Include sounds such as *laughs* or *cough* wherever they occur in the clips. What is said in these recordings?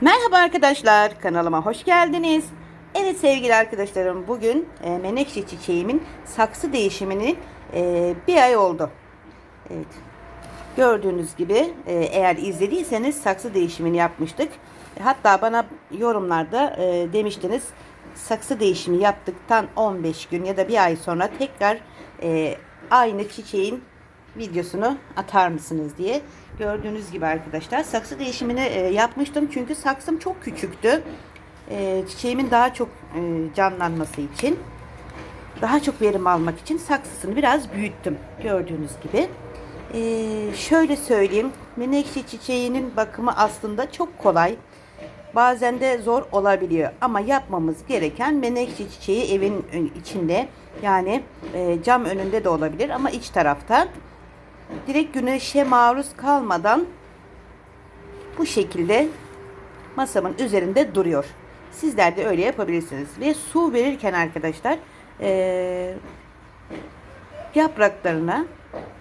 Merhaba arkadaşlar, kanalıma hoş geldiniz. Evet sevgili arkadaşlarım, bugün e, menekşe çiçeğimin saksı değişimini e, bir ay oldu. Evet, gördüğünüz gibi e, eğer izlediyseniz saksı değişimini yapmıştık. Hatta bana yorumlarda e, demiştiniz saksı değişimi yaptıktan 15 gün ya da bir ay sonra tekrar e, aynı çiçeğin videosunu atar mısınız diye. Gördüğünüz gibi arkadaşlar saksı değişimini e, yapmıştım çünkü saksım çok küçüktü. E, çiçeğimin daha çok e, canlanması için daha çok verim almak için saksısını biraz büyüttüm. Gördüğünüz gibi. Şöyle söyleyeyim. Menekşe çiçeğinin bakımı aslında çok kolay. Bazen de zor olabiliyor ama yapmamız gereken menekşe çiçeği evin içinde yani cam önünde de olabilir ama iç tarafta direkt güneşe maruz kalmadan bu şekilde masamın üzerinde duruyor. Sizler de öyle yapabilirsiniz. Ve su verirken arkadaşlar eee, yapraklarına,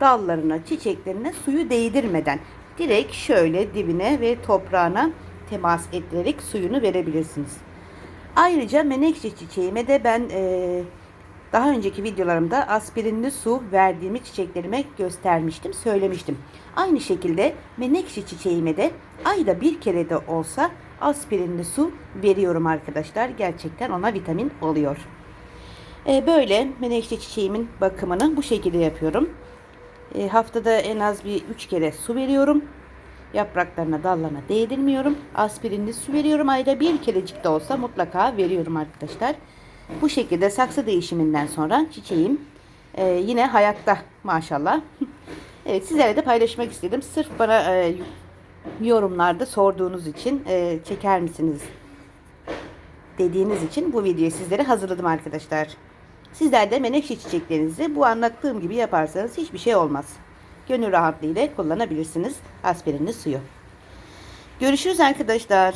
dallarına, çiçeklerine suyu değdirmeden direkt şöyle dibine ve toprağına temas ettirerek suyunu verebilirsiniz. Ayrıca menekşe çiçeğime de ben eee, daha önceki videolarımda aspirinli su verdiğimi çiçeklerime göstermiştim, söylemiştim. Aynı şekilde menekşe çiçeğime de ayda bir kere de olsa aspirinli su veriyorum arkadaşlar. Gerçekten ona vitamin oluyor. E, böyle menekşe çiçeğimin bakımını bu şekilde yapıyorum. E, haftada en az bir 3 kere su veriyorum. Yapraklarına, dallarına değdirmiyorum. Aspirinli su veriyorum. Ayda bir kerecik de olsa mutlaka veriyorum arkadaşlar. Bu şekilde saksı değişiminden sonra çiçeğim e, yine hayatta maşallah. *laughs* evet sizlerle de paylaşmak istedim. Sırf bana e, yorumlarda sorduğunuz için e, çeker misiniz dediğiniz için bu videoyu sizlere hazırladım arkadaşlar. Sizler de menekşe çiçeklerinizi bu anlattığım gibi yaparsanız hiçbir şey olmaz. Gönül rahatlığıyla kullanabilirsiniz aspirinli suyu. Görüşürüz arkadaşlar.